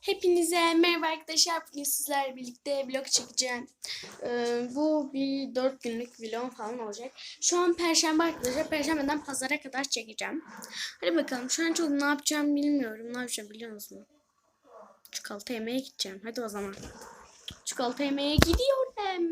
Hepinize merhaba arkadaşlar. Bugün sizlerle birlikte vlog çekeceğim. Ee, bu bir 4 günlük vlog falan olacak. Şu an perşembe arkadaşlar. Perşembeden pazara kadar çekeceğim. Hadi bakalım. Şu an çok ne yapacağım bilmiyorum. Ne yapacağım biliyor musunuz? Çikolata yemeye gideceğim. Hadi o zaman. Çikolata yemeye gidiyorum.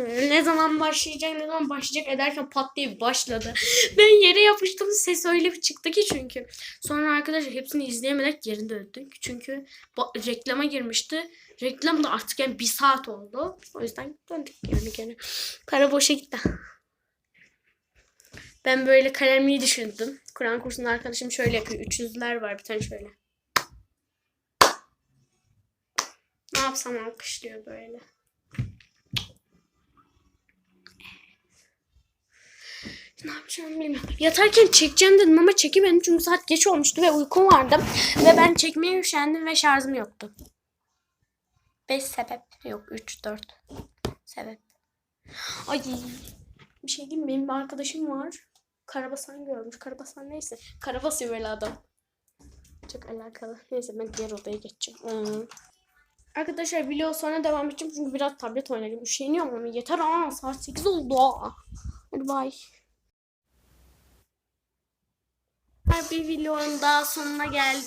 Ne zaman başlayacak, ne zaman başlayacak ederken pat diye başladı. Ben yere yapıştım. Ses öyle bir çıktı ki çünkü. Sonra arkadaşlar hepsini izleyemedik yerinde öldük. Çünkü reklama girmişti. Reklam da artık yani bir saat oldu. O yüzden döndük yani gene. Para boşa gitti. Ben böyle kalemliği düşündüm. Kur'an kursunda arkadaşım şöyle yapıyor. Üçüzler var bir tane şöyle. Ne yapsam alkışlıyor böyle. Ne yapacağım bilmiyorum. Yatarken çekeceğim dedim ama çekemedim çünkü saat geç olmuştu ve uykum vardı. Ve ben çekmeye üşendim ve şarjım yoktu. 5 sebep. Yok 3 4 sebep. Ay bir şey diyeyim? Benim bir arkadaşım var. Karabasan görmüş. Karabasan neyse. Karabasıyor böyle adam. Çok alakalı. Neyse ben diğer odaya geçeceğim. Hmm. Arkadaşlar video sonra devam edeceğim çünkü biraz tablet oynadım. Üşeniyorum ama yeter ha. Saat 8 oldu. Hadi bye. Bir videonun daha sonuna geldik.